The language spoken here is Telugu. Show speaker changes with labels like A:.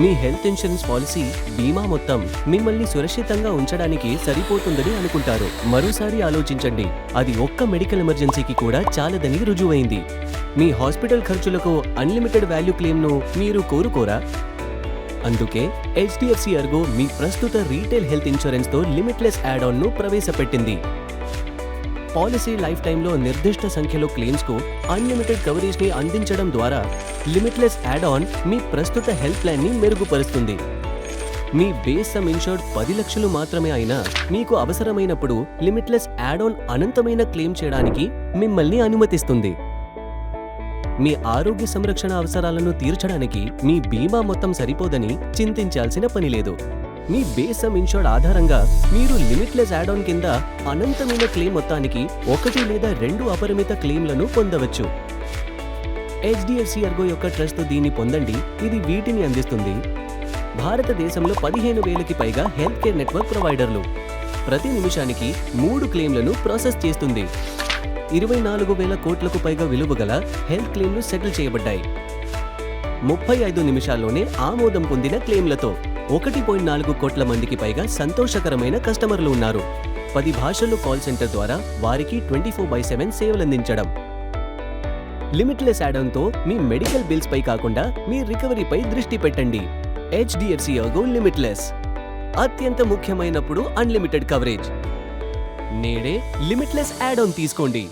A: మీ హెల్త్ ఇన్సూరెన్స్ పాలసీ బీమా మొత్తం మిమ్మల్ని సురక్షితంగా ఉంచడానికి సరిపోతుందని అనుకుంటారు. మరోసారి ఆలోచించండి. అది ఒక్క మెడికల్ ఎమర్జెన్సీకి కూడా చాలదని రుజువైంది. మీ హాస్పిటల్ ఖర్చులకు అన్లిమిటెడ్ వాల్యూ క్లెయిమ్ను మీరు కోరుకోరా? అందుకే హెచ్డిఎఫ్సి అర్గో మీ ప్రస్తుత రీటైల్ హెల్త్ ఇన్సూరెన్స్తో లిమిట్లెస్ యాడ్ ఆన్ను ప్రవేశపెట్టింది. పాలసీ లైఫ్ టైంలో నిర్దిష్ట సంఖ్యలో క్లెయిమ్స్కు అన్లిమిటెడ్ కవరేజ్ని అందించడం ద్వారా లిమిట్లెస్ యాడ్ ఆన్ మీ ప్రస్తుత హెల్త్ ప్లాన్ని మెరుగుపరుస్తుంది. మీ బేస్ సమ్ ఇన్షూర్డ్ పది లక్షలు మాత్రమే అయినా మీకు అవసరమైనప్పుడు లిమిట్లెస్ యాడ్ ఆన్ అనంతమైన క్లెయిమ్ చేయడానికి మిమ్మల్ని అనుమతిస్తుంది. మీ ఆరోగ్య సంరక్షణ అవసరాలను తీర్చడానికి మీ బీమా మొత్తం సరిపోదని చింతించాల్సిన పని లేదు. మీ బేసమ్ ఇన్షోర్డ్ ఆధారంగా మీరు లిమిట్లెస్ యాడ్ ఆన్ కింద అనంతమైన క్లెయిమ్ మొత్తానికి ఒకటి లేదా రెండు అపరిమిత క్లెయిమ్లను పొందవచ్చు. హెచ్డిఎఫ్సి అర్గో యొక్క ట్రస్ట్ దీన్ని పొందండి. ఇది వీటిని అందిస్తుంది. భారతదేశంలో పదిహేను వేలకి పైగా హెల్త్ కేర్ నెట్వర్క్ ప్రొవైడర్లు. ప్రతి నిమిషానికి మూడు క్లెయిమ్లను ప్రాసెస్ చేస్తుంది. ఇరవై నాలుగు వేల కోట్లకు పైగా విలువ గల హెల్త్ క్లెయిమ్లు సెటిల్ చేయబడ్డాయి. ముప్పై ఐదు నిమిషాల్లోనే ఆమోదం పొందిన క్లెయిమ్లతో. ఒకటి పాయింట్ నాలుగు కోట్ల మందికి పైగా సంతోషకరమైన కస్టమర్లు ఉన్నారు. పది భాషల్లో కాల్ సెంటర్ ద్వారా వారికి ట్వంటీ ఫోర్ బై సెవెన్ సేవలందించడం. లిమిట్లెస్ యాడంతో మీ మెడికల్ బిల్స్ పై కాకుండా మీ రికవరీపై దృష్టి పెట్టండి. HDFC Ergo limitless. అత్యంత ముఖ్యమైనప్పుడు అన్లిమిటెడ్ కవరేజ్. నేడే లిమిట్లెస్ యాడ్ ఆన్ తీసుకోండి.